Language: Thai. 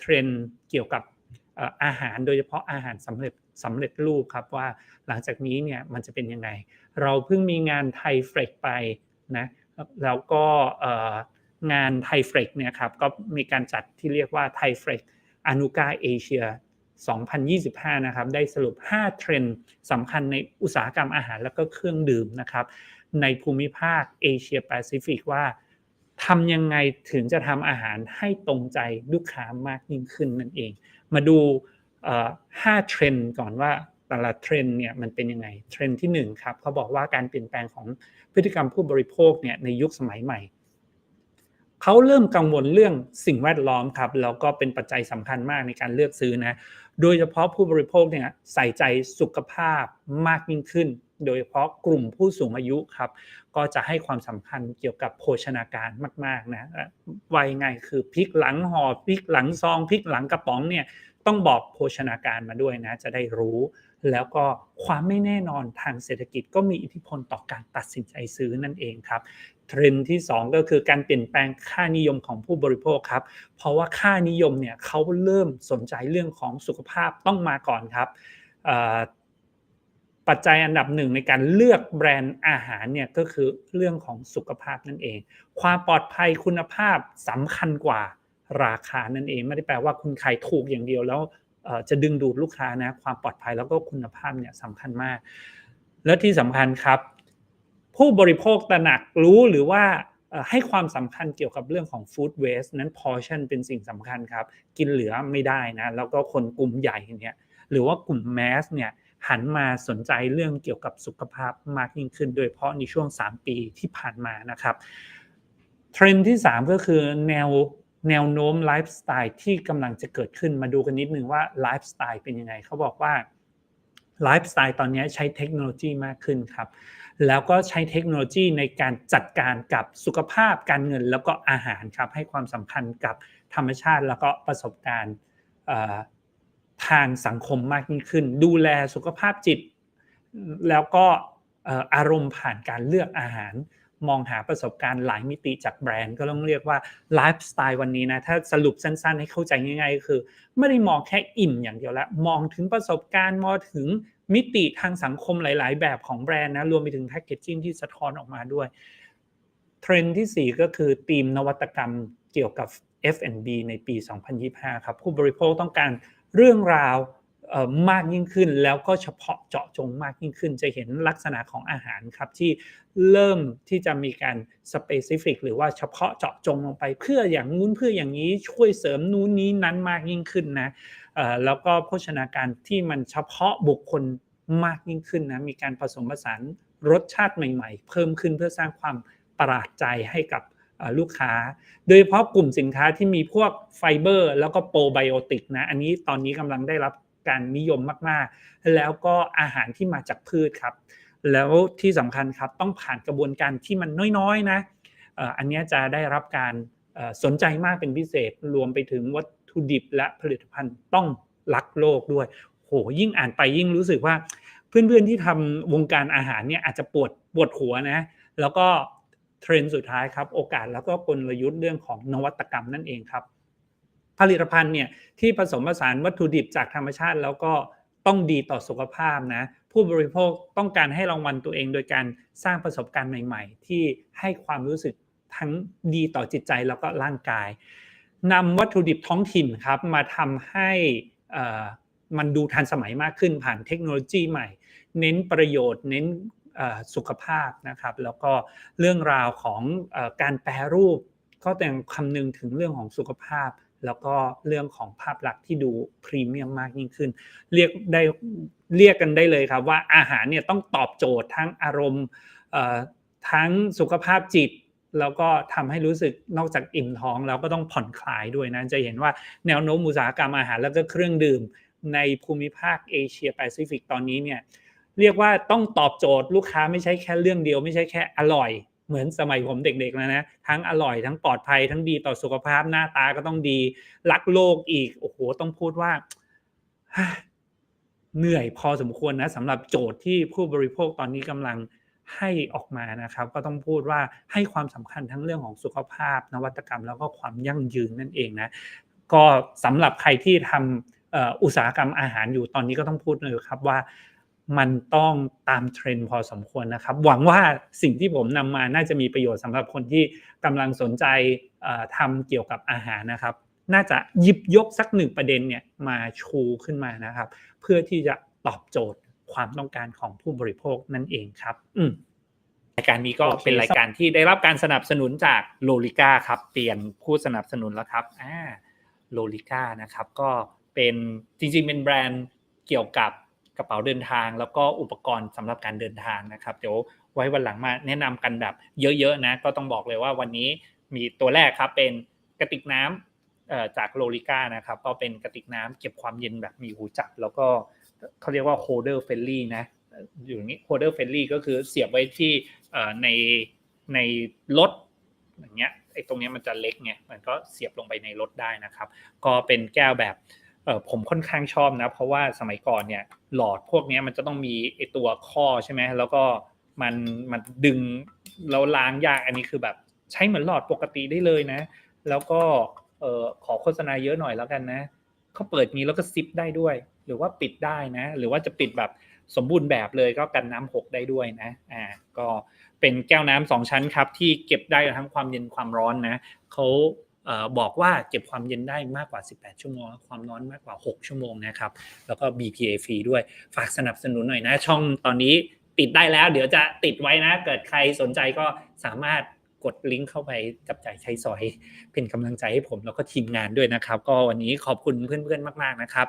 เทรนด์เกี่ยวกับอาหารโดยเฉพาะอาหารสำเร็จสำเร็จรูปครับว่าหลังจากนี้เนี่ยมันจะเป็นยังไง เราเพิ่งมีงานไทยเฟรกไปนะแล้วก็งานไทยเฟรกเนี่ยครับก็มีการจัดที่เรียกว่าไทยเฟรกอนุกาเอเชีย 2025 นะครับได้สรุป 5 เทรนด์สำคัญในอุตสาหกรรมอาหารแล้วก็เครื่องดื่มนะครับในภูมิภาคเอเชียแปซิฟิกว่า ทำยังไงถึงจะทำอาหารให้ตรงใจลูกค้ามากยิ่งขึ้นนั่นเอง มาดูห้าเทรนด์ก่อนว่าแต่ละเทรนด์เนี่ยมันเป็นยังไงเทรนด์ที่1ครับเขาบอกว่าการเปลี่ยนแปลงของพฤติกรรมผู้บริโภคเนี่ยในยุคสมัยใหม่เขาเริ่มกังวลเรื่องสิ่งแวดล้อมครับแล้วก็เป็นปัจจัยสำคัญมากในการเลือกซื้อนะโดยเฉพาะผู้บริโภคเนี่ยใส่ใจสุขภาพมากยิ่งขึ้น โดยเฉพาะกลุ่มผู้สูงอายุครับ ก็จะให้ความสำคัญเกี่ยวกับโภชนาการมากๆนะวัยไงคือพริกหลังห่อพริกหลังซองพริกหลังกระป๋องเนี่ยต้องบอกโภชนาการมาด้วยนะ จะได้รู้ แล้วก็ความไม่แน่นอนทางเศรษฐกิจก็มีอิทธิพลต่อการตัดสินใจซื้อนั่นเองครับเทรนด์ที่ 2 ก็คือการเปลี่ยนแปลงค่านิยมของผู้บริโภคครับ เพราะว่าค่านิยมเนี่ยเขาเริ่มสนใจเรื่องของสุขภาพต้องมาก่อนครับ ปัจจัยอันดับหนึ่งในการเลือกแบรนด์อาหารเนี่ยก็คือเรื่องของสุขภาพนั่นเอง ความปลอดภัยคุณภาพสำคัญกว่าราคานั่นเอง ไม่ได้แปลว่าคุณขายถูกอย่างเดียวแล้วจะดึงดูดลูกค้านะความปลอดภัยแล้วก็คุณภาพเนี่ยสำคัญมาก และที่สำคัญครับ ผู้บริโภคตระหนักรู้หรือว่าให้ความสำคัญเกี่ยวกับเรื่องของฟู้ดเวสต์นั้นพอชั่นเป็นสิ่งสำคัญครับ กินเหลือไม่ได้นะ แล้วก็คนกลุ่มใหญ่เนี่ยหรือว่ากลุ่มแมสเนี่ย หันมาสนใจเรื่องเกี่ยวกับสุขภาพมากยิ่งขึ้น โดยเฉพาะในช่วง 3 ปีที่ผ่านมานะครับเทรนด์ที่ 3 ก็คือแนวแนวโน้มไลฟ์สไตล์ที่กำลังจะเกิดขึ้นมาดูกันนิดนึงว่าไลฟ์สไตล์เป็นยังไงเขาบอกว่าไลฟ์สไตล์ตอนนี้ใช้เทคโนโลยีมากขึ้นครับ แล้วก็ใช้เทคโนโลยีในการจัดการกับสุขภาพการเงิน แล้วก็อาหารครับให้ความสำคัญกับธรรมชาติแล้วก็ประสบการณ์ ทางสังคมมากยิ่งขึ้น ดูแลสุขภาพจิต แล้วก็อารมณ์ผ่านการเลือกอาหาร มองหาประสบการณ์หลายมิติจากแบรนด์ก็ต้องเรียกว่าไลฟ์สไตล์วันนี้นะ ถ้าสรุปสั้นๆ ให้เข้าใจง่ายๆ ก็คือ ไม่ได้มองแค่อิ่มอย่างเดียวแล้วมองถึงประสบการณ์มองถึงมิติทางสังคมหลาย ๆ แบบของแบรนด์นะรวมไปถึงแพคเกจจิ้งที่สะท้อนออกมาด้วยเทรนด์ที่ 4 ก็คือธีมนวัตกรรมเกี่ยวกับ F&B ในปี 2025 ครับ ผู้บริโภคต้องการ เรื่องราวมากยิ่งขึ้นแล้วก็เฉพาะเจาะจงมากยิ่งขึ้น จะเห็นลักษณะของอาหารครับที่เริ่มที่จะมีการสเปซิฟิกหรือว่าเฉพาะเจาะจงลงไปเพื่ออย่างนู้นเพื่ออย่างนี้ช่วยเสริมนู้นนี้นั้นมากยิ่งขึ้นนะแล้วก็โภชนาการที่มันเฉพาะบุคคลมากยิ่งขึ้นนะมีการผสมผสานรสชาติใหม่ ๆ เพิ่มขึ้นเพื่อสร้างความประหลาดใจให้กับ ลูกค้า โดยเฉพาะกลุ่มสินค้าที่มีพวกไฟเบอร์ แล้วก็โปรไบโอติกนะ อันนี้ตอนนี้กำลังได้รับการนิยมมากๆ แล้วก็อาหารที่มาจากพืชครับ แล้วที่สำคัญครับต้องผ่านกระบวนการที่มันน้อยๆนะอันนี้จะได้รับการสนใจมากเป็นพิเศษรวมไปถึงวัตถุดิบและผลิตภัณฑ์ต้องรักโลกด้วยโหยิ่งอ่านไปยิ่งรู้สึกว่า เพื่อนๆที่ทำวงการอาหารเนี่ยอาจจะปวดปวดหัวนะ แล้วก็ เทรนด์สุดท้ายครับโอกาสแล้วก็กลยุทธ์เรื่องของนวัตกรรมนั่นเองครับ ผลิตภัณฑ์เนี่ยที่ผสมผสานวัตถุดิบจากธรรมชาติแล้วก็ต้องดีต่อสุขภาพนะผู้บริโภคต้องการให้รางวัลตัวเอง โดยการสร้างประสบการณ์ใหม่ ๆ ที่ให้ความรู้สึกทั้งดีต่อจิตใจแล้วก็ร่างกายนำวัตถุดิบท้องถิ่นครับมาทำให้มันดูทันสมัยมากขึ้นผ่านเทคโนโลยีใหม่ เน้นประโยชน์ เน้น สุขภาพนะครับ แล้วก็เรื่องราวของการแปรรูป ก็แต่งคำนึงถึงเรื่องของสุขภาพ แล้วก็เรื่องของภาพลักษณ์ที่ดูพรีเมียมมากยิ่งขึ้น เรียกได้เรียกกันได้เลยครับว่าอาหารเนี่ยต้องตอบโจทย์ทั้งอารมณ์ทั้งสุขภาพจิตแล้วก็ทำให้รู้สึกนอกจากอิ่มท้องแล้วก็ต้องผ่อนคลายด้วยนะจะเห็นว่าแนวโน้มอุตสาหกรรมอาหารแล้วก็เครื่องดื่มในภูมิภาคเอเชียแปซิฟิกตอนนี้เนี่ย เรียกว่าต้องตอบโจทย์ลูกค้าไม่ใช่แค่เรื่องเดียว ไม่ใช่แค่อร่อย เหมือนสมัยผมเด็กๆแล้วนะทั้งอร่อยทั้งปลอดภัยทั้งดีต่อสุขภาพหน้าตาก็ต้องดีรักโลกอีกโอ้โหต้องพูดว่าเหนื่อยพอสมควรนะสำหรับโจทย์ที่ผู้บริโภคตอนนี้กำลังให้ออกมานะครับ ก็ต้องพูดว่าให้ความสำคัญทั้งเรื่องของสุขภาพ นวัตกรรม แล้วก็ความยั่งยืนนั่นเองนะก็สำหรับใครที่ทำอุตสาหกรรมอาหารอยู่ตอนนี้ก็ต้องพูดเลยครับว่า มันต้องตามเทรนด์พอสมควรนะครับ หวังว่าสิ่งที่ผมนำมาน่าจะมีประโยชน์สำหรับคนที่กำลังสนใจเอ่อทำเกี่ยวกับอาหารนะครับ น่าจะหยิบยกสักหนึ่งประเด็นเนี่ยมาชูขึ้นมานะครับ เพื่อที่จะตอบโจทย์ความต้องการของผู้บริโภคนั่นเองครับ อืมรายการนี้ก็โอเคเป็นรายการที่ได้รับการสนับสนุนจากโลลิก้าครับ เปลี่ยนผู้สนับสนุนแล้วครับอ่าโลลิก้านะครับ ก็เป็นจริงๆเป็นแบรนด์เกี่ยวกับ กระเป๋าเดินทาง แล้วก็อุปกรณ์สำหรับการเดินทางนะครับ เดี๋ยวไว้วันหลังมาแนะนำกันแบบเยอะๆนะ ก็ต้องบอกเลยว่าวันนี้มีตัวแรกครับเป็นกระติกน้ำเอ่อจากโลลิก้านะครับก็เป็นกระติกน้ำเก็บความเย็นแบบมีหูจับ แล้วก็เขาเรียกว่าโฮเดอร์เฟลลี่นะอยู่นี้โฮเดอร์เฟลลี่ก็คือเสียบไว้ที่ในในรถอย่างเงี้ยไอ้ตรงเนี้ยมันจะเล็กไงมันก็เสียบลงไปในรถได้นะครับ ก็เป็นแก้วแบบ เออผมค่อนข้างชอบนะ เพราะว่าสมัยก่อนเนี่ย หลอดพวกนี้มันจะต้องมีไอตัวข้อใช่ไหมแล้วก็มันมันดึงแล้วล้างยากอันนี้คือแบบ ใช้เหมือนหลอดปกติได้เลยนะ แล้วก็เออขอโฆษณาเยอะหน่อยแล้วกันนะเขาเปิดนี้แล้วก็ซิปได้ด้วย หรือว่าปิดได้นะ หรือว่าจะปิดแบบสมบูรณ์แบบเลยก็กันน้ำหกได้ด้วยนะอ่าก็เป็นแก้วน้ำสองชั้นครับ ที่เก็บได้ทั้งความเย็นความร้อนนะเขา บอกว่าเก็บความเย็นได้มากกว่า 18 ชั่วโมง ความร้อนมากกว่า 6 ชั่วโมงนะครับ แล้วก็ BPA ฟรีด้วย ฝากสนับสนุนหน่อยนะ ช่องตอนนี้ติดได้แล้ว เดี๋ยวจะติดไว้นะ เกิดใครสนใจก็สามารถกดลิงก์เข้าไปจับจ่ายใช้สอย เป็นกำลังใจให้ผมแล้วก็ทีมงานด้วยนะครับ ก็วันนี้ขอบคุณเพื่อนๆมาก ๆนะครับ